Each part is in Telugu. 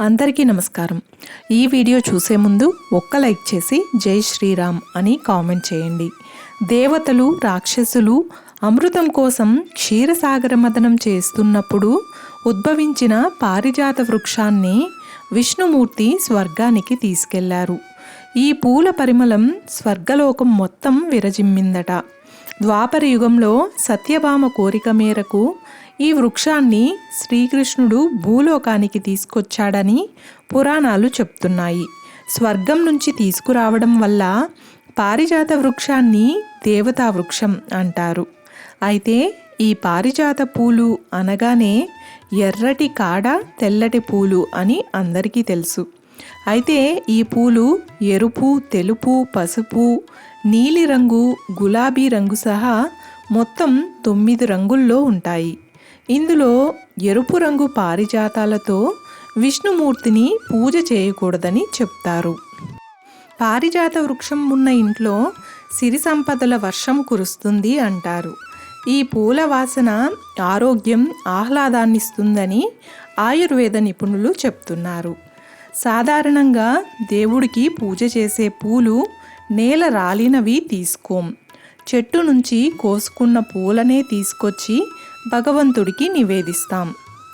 అందరికీ నమస్కారం. ఈ వీడియో చూసే ముందు ఒక్క లైక్ చేసి జై శ్రీరామ్ అని కామెంట్ చేయండి. దేవతలు రాక్షసులు అమృతం కోసం క్షీరసాగర మదనం చేస్తున్నప్పుడు ఉద్భవించిన పారిజాత వృక్షాన్ని విష్ణుమూర్తి స్వర్గానికి తీసుకెళ్ళారు. ఈ పూల పరిమళం స్వర్గలోకం మొత్తం విరజిమ్మిందట. ద్వాపర యుగంలో సత్యభామ కోరిక మేరకు ఈ వృక్షాన్ని శ్రీకృష్ణుడు భూలోకానికి తీసుకొచ్చాడని పురాణాలు చెప్తున్నాయి. స్వర్గం నుంచి తీసుకురావడం వల్ల పారిజాత వృక్షాన్ని దేవతా వృక్షం అంటారు. అయితే ఈ పారిజాత పూలు అనగానే ఎర్రటి కాడ తెల్లటి పూలు అని అందరికీ తెలుసు. అయితే ఈ పూలు ఎరుపు తెలుపు పసుపు నీలిరంగు గులాబీ రంగు సహా మొత్తం తొమ్మిది రంగుల్లో ఉంటాయి. ఇందులో ఎరుపు రంగు పారిజాతాలతో విష్ణుమూర్తిని పూజ చేయకూడదని చెప్తారు. పారిజాత వృక్షం ఉన్న ఇంట్లో సిరి సంపదల వర్షం కురుస్తుంది అంటారు. ఈ పూల వాసన ఆరోగ్యం ఆహ్లాదాన్నిస్తుందని ఆయుర్వేద నిపుణులు చెప్తున్నారు. సాధారణంగా దేవుడికి పూజ చేసే పూలు నేల రాలినవి తీసుకోం. చెట్టు నుంచి కోసుకున్న పూలనే తీసుకొచ్చి భగవంతుడికి నివేదిస్తాం.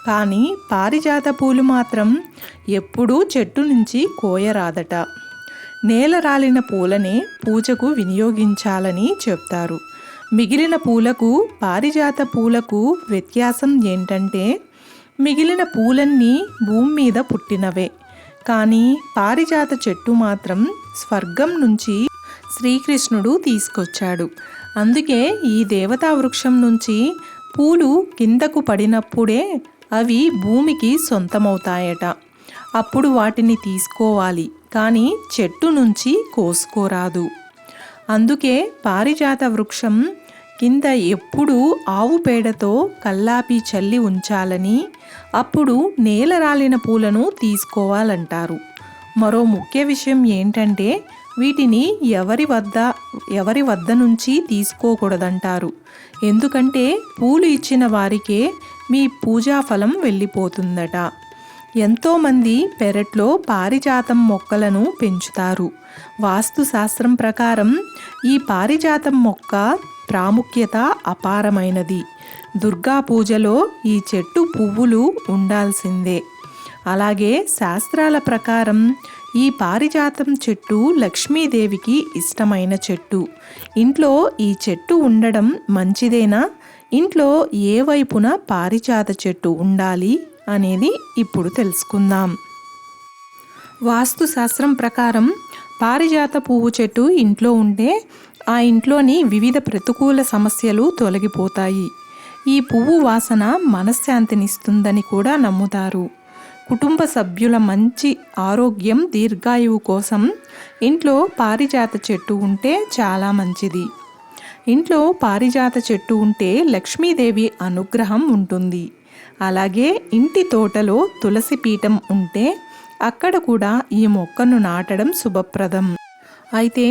కానీ పారిజాత పూలు మాత్రం ఎప్పుడూ చెట్టు నుంచి కోయరాదట. నేల రాలిన పూలనే పూజకు వినియోగించాలని చెప్తారు. మిగిలిన పూలకు పారిజాత పూలకు వ్యత్యాసం ఏంటంటే మిగిలిన పూలన్నీ భూమి మీద పుట్టినవే. కానీ పారిజాత చెట్టు మాత్రం స్వర్గం నుంచి శ్రీకృష్ణుడు తీసుకొచ్చాడు. అందుకే ఈ దేవతా వృక్షం నుంచి పూలు కిందకు పడినప్పుడే అవి భూమికి సొంతమవుతాయట. అప్పుడు వాటిని తీసుకోవాలి కానీ చెట్టు నుంచి కోసుకోరాదు. అందుకే పారిజాత వృక్షం కింద ఎప్పుడూ ఆవు పేడతో కల్లాపి చల్లి ఉంచాలని అప్పుడు నేల రాలిన పూలను తీసుకోవాలంటారు. మరో ముఖ్య విషయం ఏంటంటే వీటిని ఎవరి వద్ద ఎవరి వద్ద నుంచి తీసుకోకూడదంటారు. ఎందుకంటే పూలు ఇచ్చిన వారికే మీ పూజా ఫలం వెళ్ళిపోతుందట. ఎంతోమంది పెరట్లో పారిజాతం మొక్కలను పెంచుతారు. వాస్తు శాస్త్రం ప్రకారం ఈ పారిజాతం మొక్క ప్రాముఖ్యత అపారమైనది. దుర్గా పూజలో ఈ చెట్టు పువ్వులు ఉండాల్సిందే. అలాగే శాస్త్రాల ప్రకారం ఈ పారిజాతం చెట్టు లక్ష్మీదేవికి ఇష్టమైన చెట్టు. ఇంట్లో ఈ చెట్టు ఉండడం మంచిదేనా? ఇంట్లో ఏ వైపున పారిజాత చెట్టు ఉండాలి అనేది ఇప్పుడు తెలుసుకుందాం. వాస్తుశాస్త్రం ప్రకారం పారిజాత పువ్వు చెట్టు ఇంట్లో ఉంటే ఆ ఇంట్లోని వివిధ ప్రతికూల సమస్యలు తొలగిపోతాయి. ఈ పువ్వు వాసన మనశ్శాంతినిస్తుందని కూడా నమ్ముతారు. కుటుంబ సభ్యుల మంచి ఆరోగ్యం దీర్ఘాయువు కోసం ఇంట్లో పారిజాత చెట్టు ఉంటే చాలా మంచిది. ఇంట్లో పారిజాత చెట్టు ఉంటే లక్ష్మీదేవి అనుగ్రహం ఉంటుంది. అలాగే ఇంటి తోటలో తులసి పీఠం ఉంటే అక్కడ కూడా ఈ మొక్కను నాటడం శుభప్రదం. అయితే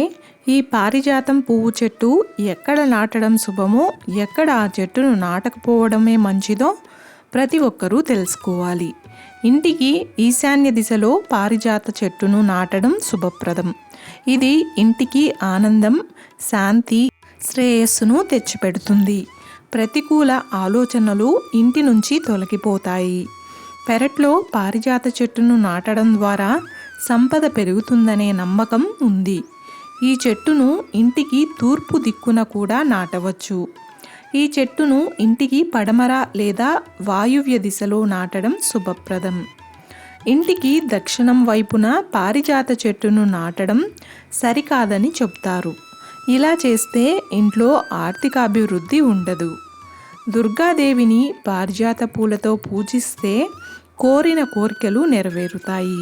ఈ పారిజాతం పువ్వు చెట్టు ఎక్కడ నాటడం శుభమో ఎక్కడ ఆ చెట్టును నాటకపోవడమే మంచిదో ప్రతి ఒక్కరూ తెలుసుకోవాలి. ఇంటికి ఈశాన్య దిశలో పారిజాత చెట్టును నాటడం శుభప్రదం. ఇది ఇంటికి ఆనందం శాంతి శ్రేయస్సును తెచ్చిపెడుతుంది. ప్రతికూల ఆలోచనలు ఇంటి నుంచి తొలగిపోతాయి. పెరట్లో పారిజాత చెట్టును నాటడం ద్వారా సంపద పెరుగుతుందనే నమ్మకం ఉంది. ఈ చెట్టును ఇంటికి తూర్పు దిక్కున కూడా నాటవచ్చు. ఈ చెట్టును ఇంటికి పడమర లేదా వాయువ్య దిశలో నాటడం శుభప్రదం. ఇంటికి దక్షిణం వైపున పారిజాత చెట్టును నాటడం సరికాదని చెప్తారు. ఇలా చేస్తే ఇంట్లో ఆర్థికాభివృద్ధి ఉండదు. దుర్గాదేవిని పారిజాత పూలతో పూజిస్తే కోరిన కోరికలు నెరవేరుతాయి.